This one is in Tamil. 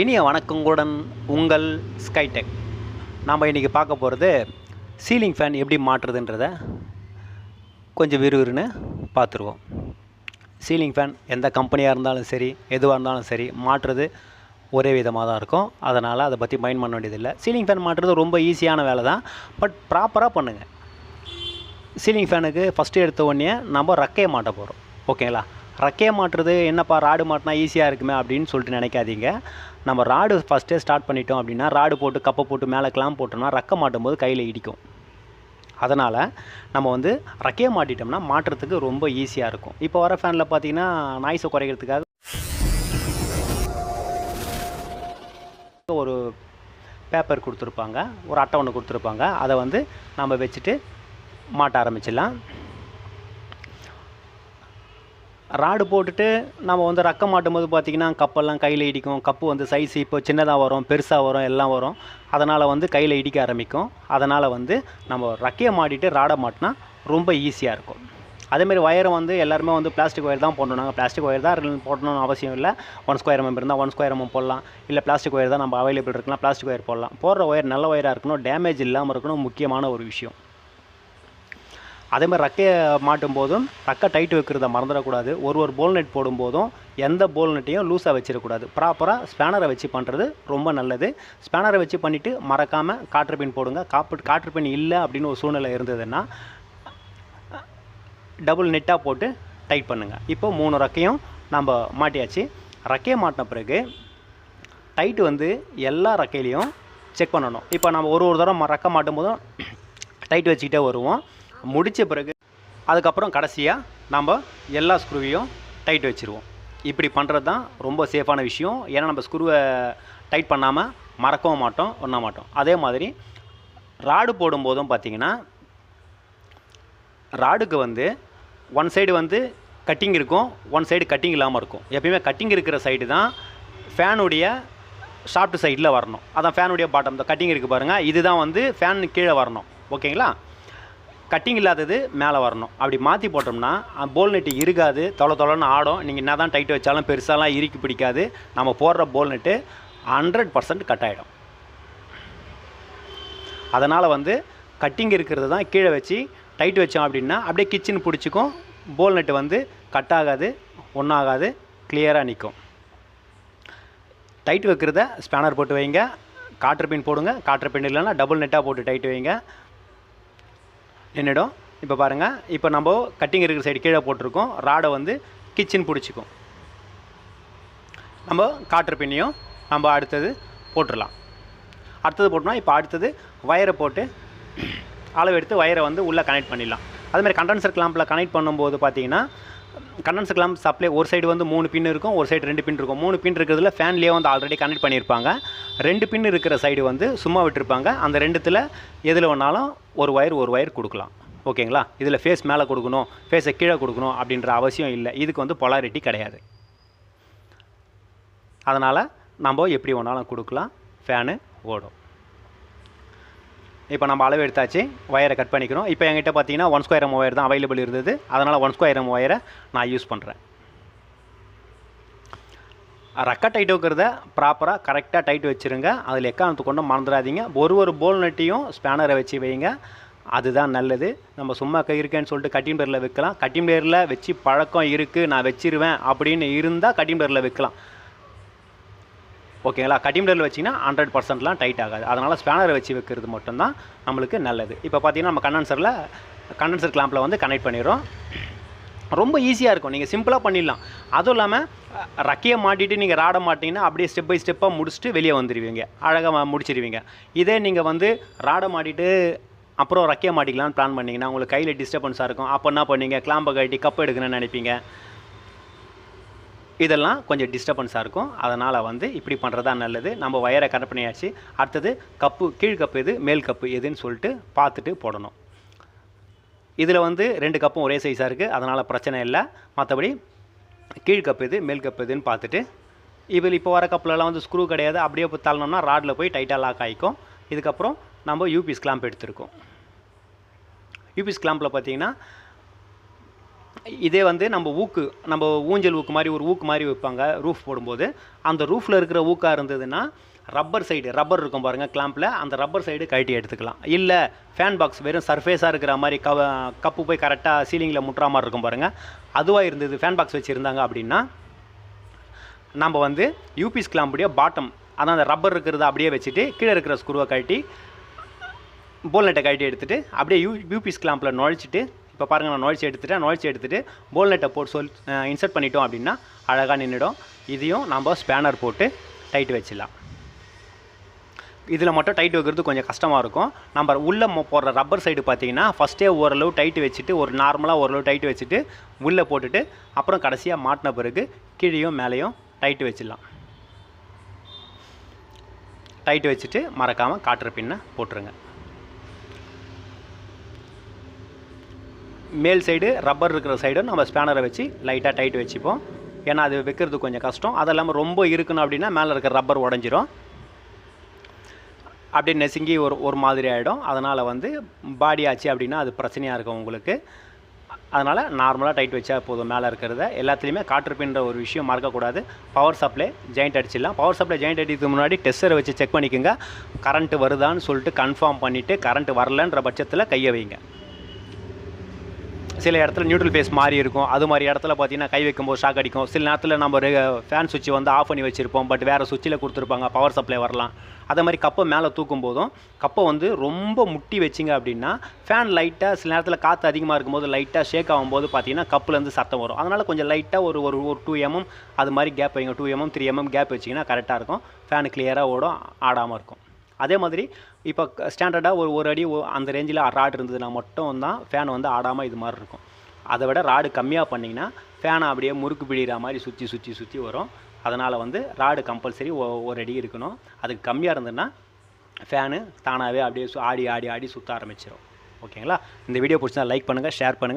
இனிய வணக்கங்களுடன் உங்கள் ஸ்கைடெக் நாம் இன்றைக்கி பார்க்க போகிறது சீலிங் ஃபேன் எப்படி மாற்றுறதுன்றத கொஞ்சம் விறுவிறுன்னு பார்த்துருவோம். சீலிங் ஃபேன் எந்த கம்பெனியாக இருந்தாலும் சரி எதுவாக இருந்தாலும் சரி மாற்றுறது ஒரே விதமாக தான் இருக்கும். அதனால் அதை பற்றி மைண்ட் பண்ண வேண்டியதில்லை. சீலிங் ஃபேன் மாற்றுறது ரொம்ப ஈஸியான வேலை தான். பட் ப்ராப்பராக பண்ணுங்கள் சீலிங் ஃபேனுக்கு ஃபஸ்ட்டு எடுத்த உடனே நம்ம ரக்கையை மாட்ட போகிறோம் ஓகேங்களா ரக்கையை மாட்டுறது என்னப்பா ராடு மாட்டினா ஈஸியாக இருக்குமே அப்படின்னு சொல்லிட்டு நினைக்காதீங்க. நம்ம ராடு ஃபஸ்ட்டே ஸ்டார்ட் பண்ணிட்டோம் அப்படின்னா ராடு போட்டு கப்பை போட்டு மேலே கிளாம் போட்டோம்னா ரக்கை மாட்டும் போது கையில் இடிக்கும். அதனால் நம்ம வந்து ரக்கையை மாட்டிட்டோம்னா மாட்டுறதுக்கு ரொம்ப ஈஸியாக இருக்கும். இப்போ வர ஃபேனில் பார்த்தீங்கன்னா நாய்ஸை குறைக்கிறதுக்காக ஒரு பேப்பர் கொடுத்துருப்பாங்க. ஒரு அட்டை ஒன்று கொடுத்துருப்பாங்க. அதை வந்து நம்ம வச்சுட்டு மாட்ட ஆரம்பிச்சிடலாம். ராடு போட்டுட்டு நம்ம வந்து ரக்கம் மாட்டும் போது பார்த்திங்கன்னா கப்பெல்லாம் கையில் இடிக்கும். கப்பு வந்து சைஸ் இப்போ சின்னதாக வரும் பெருசாக வரும் எல்லாம் வரும். அதனால் வந்து கையில் இடிக்க ஆரம்பிக்கும். அதனால் வந்து நம்ம ரக்கையை மாட்டிட்டு ராடை மாட்டினா ரொம்ப ஈஸியாக இருக்கும். அதேமாரி ஒயரை வந்து எல்லாருமே வந்து பிளாஸ்டிக் ஒயர் தான் போடணும். பிளாஸ்டிக் ஒயர் தான் போடணும்னு அவசியம் இல்லை. ஒன் ஸ்கொயர் எம்எம் இருந்தால் ஒன் ஸ்கொயர் எம்எம் போடலாம். இல்லை பிளாஸ்டிக் ஒயர் தான் நம்ம அவைலபிள் இருக்கலாம் பிளாஸ்டிக் ஒயர் போடலாம். போடுற ஒயர் நல்ல ஒயராக இருக்கணும். டேமேஜ் இல்லாமல் இருக்கணும் முக்கியமான ஒரு விஷயம். அதே மாதிரி ரக்கையை மாட்டும் போதும் ரக்கை டைட் வைக்கிறத மறந்துடக்கூடாது. ஒரு ஒரு போல் நெட் போடும்போதும் எந்த போல் நெட்டையும் லூஸாக வச்சிடக்கூடாது. ப்ராப்பராக ஸ்பேனரை வச்சு பண்ணுறது ரொம்ப நல்லது. ஸ்பேனரை வச்சு பண்ணிவிட்டு மறக்காமல் காற்று பின் போடுங்க. காப்பு காற்று பின் இல்லை அப்படின்னு ஒரு சூழ்நிலை இருந்ததுன்னா டபுள் நெட்டாக போட்டு டைட் பண்ணுங்கள் இப்போ மூணு ரக்கையும் நம்ம மாட்டியாச்சு. ரக்கையை மாட்டின பிறகு டைட்டு வந்து எல்லா ரக்கையிலையும் செக் பண்ணணும். இப்போ நம்ம ஒரு ஒரு தடவை ரக்கை மாட்டும் போதும் டைட் வச்சுக்கிட்டே வருவோம். முடித்த பிறகு அதுக்கப்புறம் கடைசியாக நம்ம எல்லா ஸ்க்ரூவையும் டைட் வச்சுருவோம். இப்படி பண்ணுறது தான் ரொம்ப சேஃபான விஷயம். ஏன்னா நம்ம ஸ்க்ரூவை டைட் பண்ணாமல் மறக்கவும் மாட்டோம் ஒன்றா மாட்டோம். அதே மாதிரி ராடு போடும்போதும் பார்த்திங்கன்னா ராடுக்கு வந்து ஒன் சைடு வந்து கட்டிங் இருக்கும் ஒன் சைடு கட்டிங் இல்லாமல் இருக்கும். எப்பயுமே கட்டிங் இருக்கிற சைடு தான் ஃபேனுடைய ஷாஃப்ட் சைடில் வரணும். அதான் ஃபேனுடைய பாட்டம் இந்த கட்டிங் இருக்குது பாருங்கள் இதுதான் வந்து ஃபேன் கீழே வரணும். ஓகேங்களா? கட்டிங் இல்லாதது மேலே வரணும். அப்படி மாற்றி போட்டோம்னா போல் நெட்டு இருக்காது தொலை தொலைன்னு ஆடும். நீங்கள் என்ன தான் டைட் வச்சாலும் பெருசாலாம் இறுக்கி பிடிக்காது. நம்ம போடுற போல் நெட்டு ஹண்ட்ரட் பர்சன்ட் கட் ஆகிடும் அதனால் வந்து கட்டிங் இருக்கிறது தான் கீழே வச்சு டைட் வச்சோம் அப்படின்னா அப்படியே கிச்சன் பிடிச்சிக்கும். போல் நெட்டு வந்து கட் ஆகாது ஒன்றாகாது கிளியராக நிற்கும். டைட் வைக்கிறத ஸ்பேனர் போட்டு வைங்க. காற்று பின் போடுங்க. காற்று பின் இல்லைன்னா டபுள் நெட்டாக போட்டு டைட் வைங்க. நின்றுடும் இப்போ பாருங்கள் இப்போ நம்ம கட்டிங் இருக்கிற சைடு கீழே போட்டிருக்கோம். ராடை வந்து கிச்சன் பிடிச்சிக்கும். நம்ம காற்று பின்னையும் நம்ம அடுத்தது போட்டுடலாம் அடுத்தது போட்டோம்னா இப்போ அடுத்தது வயரை போட்டு அளவு எடுத்து வயரை வந்து உள்ளே கனெக்ட் பண்ணிடலாம். அதுமாதிரி கண்டன்சர் கிளாம்பில் கனெக்ட் பண்ணும்போது பார்த்தீங்கன்னா கண்டென்சர் சப்ளை ஒரு சைடு வந்து மூணு பின் இருக்கும் ஒரு சைடு ரெண்டு பின் இருக்கும். மூணு பின் இருக்கிறதுல ஃபேன்லேயே வந்து ஆல்ரெடி கனெக்ட் பண்ணியிருப்பாங்க. ரெண்டு பின் இருக்கிற சைடு வந்து சும்மா விட்டுருப்பாங்க. அந்த ரெண்டுத்தில் எதில் வேணாலும் ஒரு ஒயர் ஒரு ஒயர் கொடுக்கலாம். ஓகேங்களா? இதில் ஃபேஸ் மேலே கொடுக்கணும் ஃபேஸை கீழே கொடுக்கணும் அப்படின்ற அவசியம் இல்லை. இதுக்கு வந்து பொலாரிட்டி கிடையாது. அதனால் நம்ம எப்படி வேணாலும் கொடுக்கலாம். ஃபேனு ஓடும். இப்போ நம்ம அளவு எடுத்தாச்சு ஒயரை கட் பண்ணிக்கிறோம். இப்போ என்கிட்ட பார்த்தீங்கன்னா ஒன் ஸ்கொயர் எம் ஒயர் தான் அவைலபிள் இருந்தது. அதனால் ஒன் ஸ்கொயர் எம் ஒயரை நான் யூஸ் பண்ணுறேன் ரக்கா டைட் வைக்கிறத ப்ராப்பராக கரெக்டாக டைட் வச்சுருங்க. அதில் எக்காரணத்து கொண்டு மறந்துடாதீங்க. ஒரு ஒரு போல் நெட்டையும் ஸ்பேனரை வச்சு வைங்க. அதுதான் நல்லது. நம்ம சும்மா கை இருக்கேன்னு சொல்லிட்டு கட்டிங் பேரில் வைக்கலாம். கட்டிங் பேரில் வச்சு பழக்கம் இருக்குது நான் வச்சிருவேன் அப்படின்னு இருந்தால் கட்டிங் பேரில் வைக்கலாம். ஓகேங்களா? கட்டிம்டரில் வச்சிங்கன்னா ஹண்ட்ரட் பர்சன்ட்லாம் டைட் ஆகாது. அதனால் ஸ்பேனரை வச்சு வைக்கிறது மட்டும்தான் நம்மளுக்கு நல்லது. இப்போ பார்த்தீங்கன்னா நம்ம கண்டன்சரில் கண்டன்சர் கிளாம்பில் வந்து கனெக்ட் பண்ணிடுறோம். ரொம்ப ஈஸியாக இருக்கும். நீங்கள் சிம்பிளாக பண்ணிடலாம். அதுவும் இல்லாமல் ரக்கையை மாட்டிட்டு நீங்கள் ராட மாட்டிங்கன்னா அப்படியே ஸ்டெப் பை ஸ்டெப்பாக முடிச்சுட்டு வெளியே வந்துடுவீங்க அழகாக முடிச்சிடுவீங்க இதே நீங்கள் வந்து ராட மாட்டிட்டு அப்புறம் ரக்கையை மாட்டிக்கலாம்னு பிளான் பண்ணிங்கன்னா உங்களுக்கு கையில் டிஸ்டர்பன்ஸாக இருக்கும். அப்போ என்ன பண்ணீங்க கிளாம்பை கட்டி கப்பு எடுக்கணும்னு நினைப்பீங்க. இதெல்லாம் கொஞ்சம் டிஸ்டர்பன்ஸாக இருக்கும். அதனால் வந்து இப்படி பண்ணுறதா நல்லது. நம்ம வயரை கனெக்ட் பண்ணியாச்சு. அடுத்தது கப்பு கீழ் கப்பு எது மேல் கப்பு எதுன்னு சொல்லிட்டு பார்த்துட்டு போடணும். இதில் வந்து ரெண்டு கப்பும் ஒரே சைஸாக இருக்குது அதனால் பிரச்சனை இல்லை. மற்றபடி கீழ் கப்பு எது மேல் கப்பு எதுன்னு பார்த்துட்டு இதில் இப்போ வர கப்புலலாம் வந்து ஸ்க்ரூ கிடையாது. அப்படியே போய் தள்ளணும்னா ராடில் போய் டைட்டாக லாக் ஆகிக்கும் இதுக்கப்புறம் நம்ம யூபிஎஸ் கிளாம்ப் எடுத்திருக்கோம். யூபிஎஸ் கிளாம்பில் பார்த்தீங்கன்னா இதே வந்து நம்ம ஊக்கு நம்ம ஊஞ்சல் ஊக்கு மாதிரி ஒரு ஊக்கு மாதிரி வைப்பாங்க ரூஃப் போடும்போது. அந்த ரூஃபில் இருக்கிற ஊக்காக இருந்ததுன்னா ரப்பர் சைடு ரப்பர் இருக்கும் பாருங்கள் கிளாம்பில் அந்த ரப்பர் சைடு கழட்டி எடுத்துக்கலாம். இல்லை ஃபேன் பாக்ஸ் வெறும் சர்ஃபேஸாக இருக்கிற மாதிரி கவ கப்பு போய் கரெக்டாக சீலிங்கில் முட்டுற மாதிரி இருக்கும் பாருங்கள் அதுவாக இருந்தது ஃபேன் பாக்ஸ் வச்சுருந்தாங்க அப்படின்னா நம்ம வந்து யூபிஸ் கிளாம்புடைய பாட்டம் அதான் அந்த ரப்பர் இருக்கிறத அப்படியே வச்சுட்டு கீழே இருக்கிற ஸ்க்ரூவை கழட்டி போல்நெட்டை கழட்டி எடுத்துகிட்டு அப்படியே யூ யூபிஎஸ் கிளாம்பில் நுழைச்சிட்டு இப்போ பாருங்கள் நான் நுழைச்சி எடுத்துகிட்டேன் நுழைச்சி எடுத்துகிட்டு போல்நெட்டை போட்டு சொல் இன்சர்ட் பண்ணிட்டோம் அப்படின்னா அழகாக நின்றுடும் இதையும் நம்ம ஸ்பேனர் போட்டு டைட் வச்சிடலாம். இதில் மட்டும் டைட் வைக்கிறது கொஞ்சம் கஷ்டமாக இருக்கும். நம்ம உள்ளே போடுற ரப்பர் சைடு பார்த்தீங்கன்னா ஃபஸ்ட்டே ஓரளவு டைட்டு வச்சுட்டு ஒரு நார்மலாக ஓரளவு டைட்டு வச்சுட்டு உள்ளே போட்டுட்டு அப்புறம் கடைசியாக மாட்டின பிறகு கீழேயும் மேலேயும் டைட்டு வச்சிடலாம். டைட்டு வச்சுட்டு மறக்காமல் காட்டுற பின்னை போட்டுருங்க. மேல் சைடு ரப்பர் இருக்கிற சைடும் நம்ம ஸ்பேனரை வச்சு லைட்டாக டைட் வச்சுப்போம். ஏன்னா அது வைக்கிறது கொஞ்சம் கஷ்டம். அது இல்லாமல் ரொம்ப இருக்கணும் அப்படின்னா மேலே இருக்கிற ரப்பர் உடஞ்சிரும். அப்படியே நெசுங்கி ஒரு ஒரு மாதிரி ஆகிடும் அதனால் வந்து பாடி ஆச்சு அப்படின்னா அது பிரச்சனையாக இருக்கும் உங்களுக்கு. அதனால் நார்மலாக டைட் வச்சா போதும் மேலே இருக்கிறத. எல்லாத்துலேயுமே காற்றுப்பின்ற ஒரு விஷயம் மறக்கக்கூடாது பவர் சப்ளை ஜாயிண்ட் அடிச்சிடலாம். பவர் சப்ளை ஜாயிண்ட் அடிக்கிறதுக்கு முன்னாடி டெஸ்டரை வச்சு செக் பண்ணிக்கோங்க. கரண்ட்டு வருதான்னு சொல்லிட்டு கன்ஃபார்ம் பண்ணிவிட்டு கரண்ட்டு வரலன்ற பட்சத்தில் கையை வைங்க. சில இடத்துல நியூட்ரல் பேஸ் மாறி இருக்கும். அது மாதிரி இடத்துல பார்த்தீங்கன்னா கை வைக்கும்போது ஷாக் அடிக்கும். சில நேரத்தில் நம்ம ஃபேன் சுவிட்ச் வந்து ஆஃப் பண்ணி வச்சுருப்போம். பட் வேறு சுவிட்சில் கொடுத்துருப்பாங்க. பவர் சப்ளை வரலாம். அதே மாதிரி கப்பை மேலே தூக்கும் போதும் கப்பை வந்து ரொம்ப முட்டி வச்சிங்க அப்படின்னா ஃபேன் லைட்டாக சில நேரத்தில் காற்று அதிகமாக இருக்கும்போது லைட்டாக ஷேக் ஆகும்போது பார்த்தீங்கன்னா கப்புலேருந்து சத்தம் வரும். அதனால் கொஞ்சம் லைட்டாக ஒரு ஒரு ஒரு டூ எம்எம் அது மாதிரி கேப் வைங்க. Two MM three MM gap வச்சிங்கன்னா கரெக்டாக இருக்கும். ஃபேன் கிளியராக ஓடும் ஆடாமல் இருக்கும். அதே மாதிரி இப்போ ஸ்டாண்டர்டாக ஒரு ஒரு அடி அந்த ரேஞ்சில் ராடு இருந்ததுன்னா மட்டும் தான் ஃபேன் வந்து ஆடாமல் இது மாதிரி இருக்கும். அதை விட ராடு கம்மியாக பண்ணிங்கன்னா ஃபேனை அப்படியே முறுக்கு பிடிகிற மாதிரி சுற்றி சுற்றி சுற்றி வரும். அதனால் வந்து ராடு கம்பல்சரி ஒரு அடி இருக்கணும். அதுக்கு கம்மியாக இருந்ததுன்னா ஃபேனு தானாகவே அப்படியே சு- ஆடி ஆடி ஆடி சுற்ற ஆரம்பிச்சிடும் ஓகேங்களா? இந்த வீடியோ பிடிச்சா லைக் பண்ணுங்கள் ஷேர் பண்ணுங்கள்